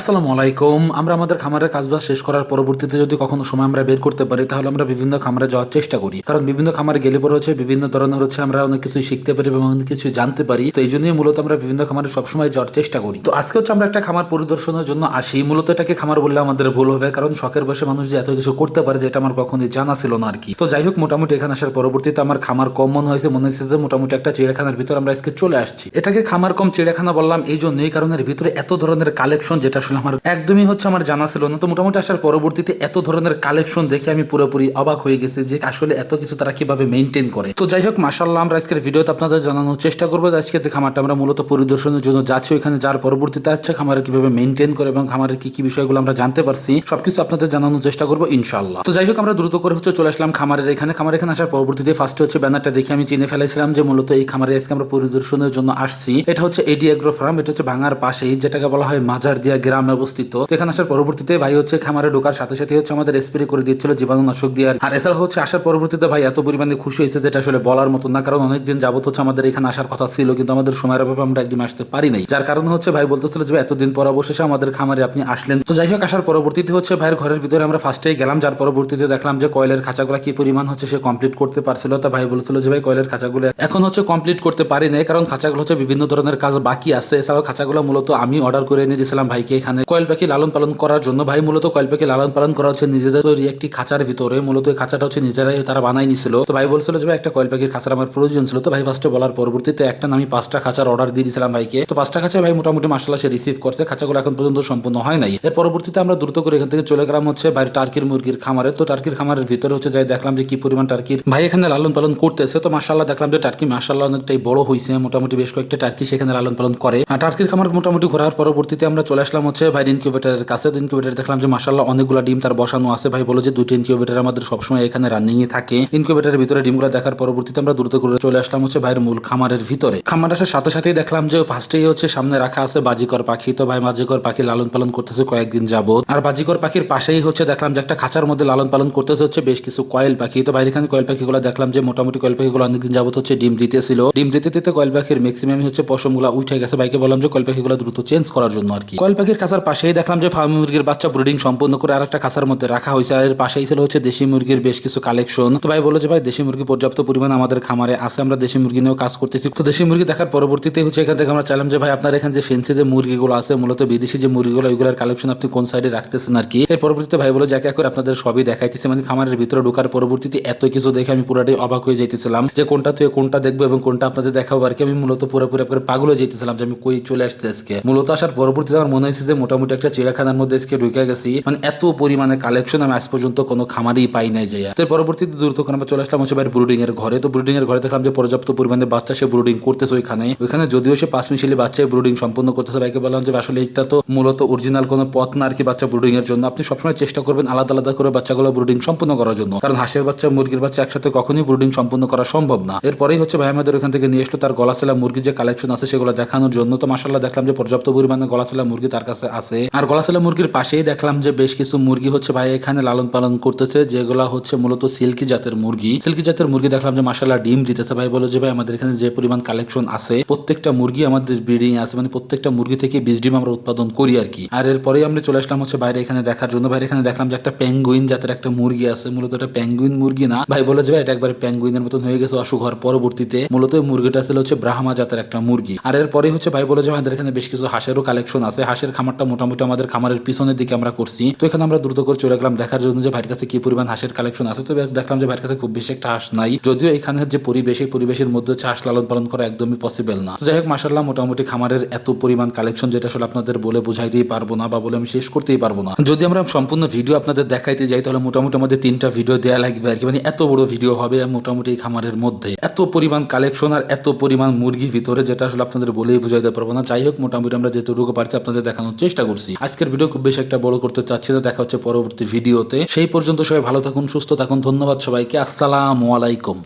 আসসালামু আলাইকুম। আমরা আমাদের খামারের কাজবাজ শেষ করার পরবর্তীতে যদি কখনো সময় আমরা বের করতে পারি, তাহলে আমরা বিভিন্ন খামারে যাওয়ার চেষ্টা করি। কারণ বিভিন্ন খামারে গেলে পরে হচ্ছে বিভিন্ন ধরনের হচ্ছে আমরা অনেক কিছু শিখতে পারি এবং অনেক কিছু জানতে পারি। তো এই জন্যই মূলত আমরা বিভিন্ন খামারে সবসময় যাওয়ার চেষ্টা করি। তো আজকে হচ্ছে আমরা একটা খামার পরিদর্শনের জন্য আসি। মূলত এটাকে খামার বললে আমাদের ভুল হবে, কারণ শখের বসে মানুষ যে এত কিছু করতে পারে, যেটা আমার কখনোই জানা ছিল না আর কি তো যাই হোক, মোটামুটি এখানে আসার পরবর্তীতে আমার খামার কম মনে হয়েছে মনে হয়েছে যে মোটামুটি একটা চিড়িয়াখানার ভিতর আমরা আজকে চলে আসছি। এটাকে খামার কম চিড়িয়াখানা বললাম, এই জন্যই, কারণ এর ভিতরে এত ধরনের কালেকশন যেটা আসলে আমার একদমই হচ্ছে আমার জানা ছিল না। তো মোটামুটি আসার পরবর্তীতে এত ধরনের কালেকশন দেখে আমি পুরোপুরি অবাক হয়ে গেছি যে আসলে এত কিছু তারা কীভাবে মেনটেন করে। তো যাই হোক মাসাল্লাহ আমরা আজকের ভিডিওতে আপনাদের জানানোর চেষ্টা করব আজকে খামারটা আমরা মূলত পরিদর্শনের জন্য যাচ্ছি, ওইখানে যার পরবর্তীতে আছে খামারে কীভাবে মেনটেন করে এবং খামারের কি কি বিষয়গুলো আমরা জানতে পারছি, সবকিছু আপনাদের জানানোর চেষ্টা করব ইনশাল্লাহ তো যাই হোক, আমরা দ্রুত করে হচ্ছে চলে আসলাম খামারের এখানে। খামার এখানে আসার পরবর্তীতে ফার্স্টে হচ্ছে ব্যানারটা দেখে আমি চিনে ফেলেছিলাম যে মূলত এই খামারে আজকে আমরা পরিদর্শনের জন্য আসছি। এটা হচ্ছে এডি এগ্রো ফার্ম, এটা হচ্ছে ভাঙার পাশেই, যেটাকে বলা হয় মাজার দিয়া গ্রামে। অবস্থিত। তো এখানে আসার পরবর্তীতে ভাই হচ্ছে খামারে ঢোকার সাথে সাথে হচ্ছে আমাদের স্প্রে করে দিচ্ছিল জীবাণুনাশক দিয়ে। আর এছাড়া হচ্ছে আসার পরবর্তীতে ভাই এত পরিমাণে খুশি হয়েছে যেটা আসলে বলার মতো না, কারণ অনেকদিন যাবত হচ্ছে আমাদের এখানে আসার কথা ছিল, কিন্তু আমাদের সময়ের অভাবে আমরা একদিন আসতে পারি নাই। যার কারণে হচ্ছে ভাই বলতেছিল যে এতদিন পর অবশেষে আমাদের খামারে আপনি আসলেন। তো যাই হোক, আসার পরবর্তীতে হচ্ছে ভাইয়ের ঘরের ভিতরে আমরা ফার্স্টেই গেলাম, যার পরবর্তীতে দেখলাম যে কয়েলের খাঁচাগুলো কি পরিমাণ হচ্ছে সে কমপ্লিট করতে পারছিল। তা ভাই বলছিল যে ভাই কয়েলের খাঁচাগুলো এখন হচ্ছে কমপ্লিট করতে পারি নাই, কারণ খাঁচাগুলো হচ্ছে বিভিন্ন ধরনের কাজ বাকি আছে। এছাড়াও খাঁচাগুলো মূলত আমি অর্ডার করে এনে দিয়েছিলাম ভাইকে কয়েল পাখি লালন পালন করার জন্য, ভাই, মূলত কয়েল পাখি লালন পালন করা হচ্ছে নিজেদের তৈরি একটি খাঁচার ভিতরে। মূলত এই খাঁচাটা হচ্ছে নিজেরাই তারা বানাই নিছিল। তো ভাই বলছিল যে, ভাই, একটা কয়েল পাখির খাঁচার আমার প্রয়োজন ছিল। তো ভাই ফার্স্টে বলার পরবর্তীতে একটা আমি পাঁচটা খাঁচার অর্ডার দিয়ে দিয়েছিলাম ভাইকে। তো পাঁচটা খাঁচা ভাই মোটামুটি মাসাল্লাহ সে রিসিভ করছে। খাঁচাগুলো এখন পর্যন্ত সম্পূর্ণ হয় নাই। এর পরবর্তীতে আমরা দ্রুত করে এখান থেকে চলে গেলাম হচ্ছে বাইরে টার্কির মুরগির খামারে। তো টার্কির খামারের ভিতরে হচ্ছে যাই দেখলাম যে, কি পরিমাণ টার্কির ভাই এখানে লালন পালন করতেছে। তো মাসাল্লাহ দেখলাম যে, টার্কি মাসাল্লাহ অনেকটাই বড় হয়েছে মোটামুটি বেশ কয়েকটা টার্কি সেখানে লালন পালন করে। আর টার্কির খামার মোটামুটি ঘোরার পরবর্তীতে আমরা চলে আসলাম হচ্ছে ভাই ইনকিউবেটারের কাছে ইনকিউবেটার দেখলাম যে মাসাল্লাহ অনেকগুলো ডিম তার বসানো আছে। ভাই বলে যে দুটি ইনকিউবেটার আমাদের সবসময় এখানে রানিং এ থাকে ইনকিউবেটারের ভিতরে ডিমগুলো দেখার পরবর্তীতে আমরা দ্রুত করে চলে আসলাম হচ্ছে ভাইয়ের মূল খামারের ভিতরে। খামার আসার সাথে সাথেই দেখলাম যে, ফার্স্টেই হচ্ছে সামনে রাখা আছে বাজিকর পাখি। তো ভাই, বাজিকর পাখি লালন পালন করতেছে কয়েকদিন যাবত আর বাজিকর পাখির পাশেই হচ্ছে দেখলাম যে, একটা খাঁচার মধ্যে লালন পালন করতেছে হচ্ছে বেশ কিছু কয়েল পাখি। তো বাইরে এখানে কয়েল পাখিগুলো দেখলাম যে, মোটামুটি কয়েল পাখিগুলো অনেকদিন যাবত হচ্ছে ডিম দিতেছিল। ডিম দিতে দিতে কয়েল পাখির ম্যাক্সিমাম হচ্ছে পশমগুলো উঠে গেছে। ভাইকে বললাম যে, কয়েল পাখিগুলো দ্রুত চেঞ্জ করার জন্য আর কি কয়েল পাখির খাঁচার পাশেই দেখলাম যে ফার্মি মুরগির বাচ্চা ব্রিডিং সম্পূর্ণ করে আর একটা খাঁচার মধ্যে রাখা হয়েছে। আর এর পাশেই ছিল হচ্ছে দেশি মুরগির বেশ কিছু কালেকশন তো ভাই বলো যে ভাই, দেশি মুরগি পর্যাপ্ত পরিমাণ আমাদের খামারে আছে, আমরা দেশি মুরগি নিয়েও কাজ করতেছি। তো দেশি মুরগি দেখার পরবর্তীতে হচ্ছে এখান থেকে আমরা চাইলাম যে, ভাই, আপনার এখানে যে ফেন্সি যে মুরগিগুলো আছে, মূলত বিদেশি যে মুরগিগুলো ওইগুলোর কালেকশন আপনি কোন সাইডে রাখতেছেন আর কি এর পরবর্তীতে ভাই বলো যে এক করে আপনাদের সবই দেখাইতেছে। মানে খামারের ভিতরে ঢোকার পরবর্তীতে এত কিছু দেখে আমি পুরাটাই অবাক হয়ে যাইতেছিলাম যে, কোনটা থেকে কোনটা দেখব এবং কোনটা আপনাদের দেখাবো? আর কি আমি মূলত পুরোপুরি করে পাগল হয়ে যেতেছিলাম যে, আমি কই চলে আসতে আজকে? মূলত আসার পরবর্তীতে আমার মনে হয়েছে যে মোটামুটি একটা চিড়াখানার মধ্যে আজকে ঢুকে গেছি। মানে এত পরিমাণে কালেকশন আমি আজ পর্যন্ত কোনো খামারেই পাই নাই যে। তো পরবর্তীতে দ্রুত করে আমরা চলে আসলাম হচ্ছে ব্রুডিং এর ঘরে। তো ব্রুডিং এর ঘরে দেখলাম যে পর্যাপ্ত পরিমাণে বাচ্চা সে ব্রুডিং করতেছে ওইখানে। ওইখানে যদিও সে পাঁচ মিশালি বাচ্চা ব্রুডিং সম্পূর্ণ করতেছে, ভাইকে বললাম যে আসলে এটা তো মূলত অরিজিনাল কোনো পথ না আর কি বাচ্চা ব্রুডিং এর জন্য। আপনি সবসময় চেষ্টা করবেন আলাদা আলাদা করে বাচ্চাগুলো ব্রুডিং সম্পূর্ণ করার জন্য। কারণ হাঁসের বাচ্চা, মুরগির বাচ্চা একসাথে কখনোই ব্রুডিং সম্পূর্ণ করা সম্ভব না। এরপরেই হচ্ছে ভাই আমাদের ওখান থেকে নিয়ে আসলো তার গলাছেলা মুরগির যে কালেকশন আছে সেগুলো দেখানোর জন্য। তো মাসাল্লাহ দেখলাম যে পর্যাপ্ত পরিমাণে গলাছেলা মুরগি তার কাছে আছে। আর গলাছেলা মুরগির পাশেই দেখলাম যে বেশ কিছু মুরগি হচ্ছে ভাই এখানে লালন পালন করতেছে, যেগুলো হচ্ছে মূলত সিল্কি জাতের মুরগি। সিল্কি জাতের মুরগি দেখলাম যে মাসাল্লাহ ডিম দিতেছে ভাই। বলো যে ভাই, আমাদের এখানে যে পরিমাণ কালেকশন আছে, প্রত্যেকটা মুরগি আমাদের ব্রিডিং আছে মানে প্রত্যেকটা মুরগি থেকে বীজ ডিম আমরা উৎপাদন করি আর কি। আর এরপরেই আমরা চলে আসলাম হচ্ছে বাইরে এখানে দেখার জন্য। বাইরে এখানে দেখলাম যে একটা প্যাঙ্গুইন জাতের একটা মুরগি আছে। মূলত এটা প্যাঙ্গুইন মুরগি না। ভাই বলে যে ভাই, এটা একবারে প্যাঙ্গুইনের মতন হয়ে গেছে অসুখ হওয়ার পরবর্তীতে। মূলত মুরগিটা ছিল হচ্ছে ব্রাহ্মা জাতের একটা মুরগি। আর এরপরে হচ্ছে ভাই বলে যে আমাদের এখানে বেশ কিছু হাঁসেরও কালেকশন আছে। হাঁসের খামারটা মোটামুটি আমাদের খামারের পিছনের দিকে আমরা করছি। তো এখানে আমরা দ্রুত করে চলে গেলাম, দেখার জন্য যে ভাইয়ের কাছে কি পরিমাণ হাঁসের কালেকশন আছে। তো দেখলাম যে ভাইয়ের কাছে খুব বেশি একটা হাঁস নাই। যদিও এখানের যে পরিবেশ পরিবেশের মধ্যে হচ্ছে হাঁস লালন পালন করা একদমই পসিবল না। যাই হোক মাসাল্লাহ মোটামুটি খামারের এত পরিমাণ কালেকশন যেটা আসলে আপনাদের বলে বুঝাইতেই পারব না বা বলে আমি শেষ করতেই পারব না। যদি আমরা সম্পূর্ণ ভিডিও আপনাদের দেখাইতে যাই, তাহলে মোটামুটি আমাদের তিনটা ভিডিও দেওয়া লাগবে আর কি। মানে এত বড় ভিডিও হবে মোটামুটি এই খামারের মধ্যে। এত পরিমাণ কালেকশন আর এত পরিমাণ মুরগি ভিতরে যেটা আসলে আপনাদের বলেই বুঝাইতে পারব না। যাই হোক, মোটামুটি আমরা যেটুকু পারছি আপনাদের দেখানোর চেষ্টা করছি। আজকের ভিডিও খুব বেশি একটা বড় করতে চাচ্ছি না, দেখা হচ্ছে পরবর্তী ভিডিওতে সেই পর্যন্ত সবাই ভালো থাকুন, সুস্থ থাকুন, ধন্যবাদ সবাইকে, আসসালামু আলাইকুম।